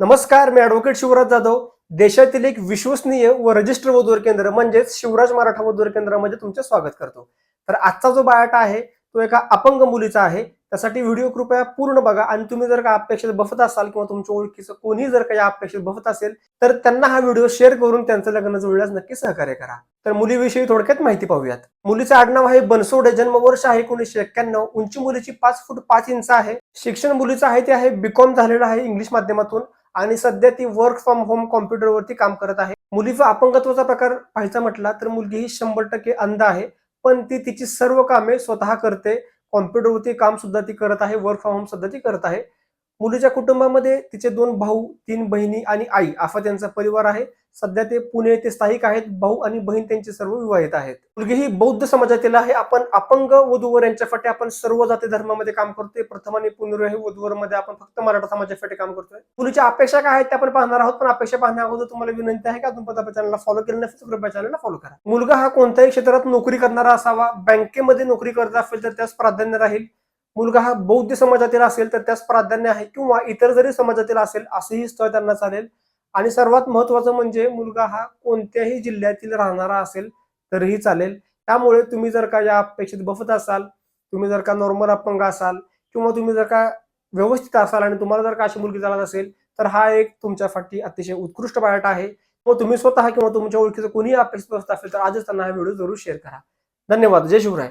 नमस्कार मी ॲडव्होकेट शिवराज जाधव. देशातील एक विश्वसनीय व रजिस्टर वधूवर केंद्र म्हणजेच शिवराज मराठा वधूवर केंद्रामध्ये तुमचे स्वागत करतो. तर आजचा जो बायोटा आहे तो एका अपंग मुलीचा आहे. त्यासाठी व्हिडिओ कृपया पूर्ण बघा आणि तुम्ही जर का अपेक्षित बफत असाल किंवा तुमच्या ओळखीचं कोणी जर का या अपेक्षित बफत असेल तर त्यांना हा व्हिडिओ शेअर करून त्यांचं लग्न जुळल्यास नक्की सहकार्य करा. तर मुलीविषयी थोडक्यात माहिती पाहूयात. मुलीचं आडनाव आहे बनसोडे जन्मवर्ष आहे एकोणीसशे एक्क्याण्णव. उंची मुलीची पाच फूट पाच इंच आहे. शिक्षण मुलीचं आहे ते आहे बीकॉम झालेलं आहे इंग्लिश माध्यमातून. आणि सध्या ती वर्क फ्रॉम होम कॉम्प्युटरवरती काम करत आहे. मुलीचा अपंगत्वाचा प्रकार पाहायचा म्हटला तर मुलगी ही शंभर टक्के अंध आहे. पण ती तिची सर्व कामे स्वतः करते. कॉम्प्युटरवरती काम सुद्धा ती करत आहे. वर्क फ्रॉम होम सुद्धा ती करत आहे. मुलीच्या कुटुंबामध्ये तिचे दोन भाऊ तीन बहिणी आणि आई असा त्यांचा परिवार आहे. सध्या ते पुणे येथे स्थायिक आहेत. भाऊ आणि बहीण त्यांचे सर्व विवाहित आहेत. मुलगी ही बौद्ध समाजातील आहे. आपण अपंग वधूवर यांच्यासाठी आपण सर्व जाती धर्मामध्ये काम करतोय. प्रथम आणि पुनर्विवाही वधूवर मध्ये आपण फक्त मराठा समाजासाठी काम करतोय. मुलीच्या अपेक्षा काय आहेत त्या आपण पाहणार आहोत. पण अपेक्षा पाहण्या अगोदर तुम्हाला विनंती आहे का? तुम्ही चॅनलला फॉलो केलं नसेल कृपया चॅनलला फॉलो करा. मुलगा हा कोणत्याही क्षेत्रात नोकरी करणारा असावा. बँकेमध्ये नोकरी करत असेल तर त्यास प्राधान्य राहील. मुलगा हा बौद्ध समाजातील असेल तर त्यास प्राधान्य आहे किंवा इतर जरी समाजातील असेल असंही स्थळ त्यांना चालेल. आणि सर्वात महत्वाचं म्हणजे मुलगा हा कोणत्याही जिल्ह्यातील राहणारा असेल तरीही चालेल. त्यामुळे तुम्ही जर का या अपेक्षित बफत असाल तुम्ही जर का नॉर्मल अपंग असाल किंवा तुम्ही जर का व्यवस्थित असाल आणि तुम्हाला जर का अशी मुलगी चालत असेल तर हा एक तुमच्यासाठी अतिशय उत्कृष्ट पायट आहे. व तुम्ही स्वतः किंवा तुमच्या ओळखीचं कोणीही अपेक्षित असेल तर आजच त्यांना हा व्हिडिओ जरूर शेअर करा. धन्यवाद. जय शिवराय.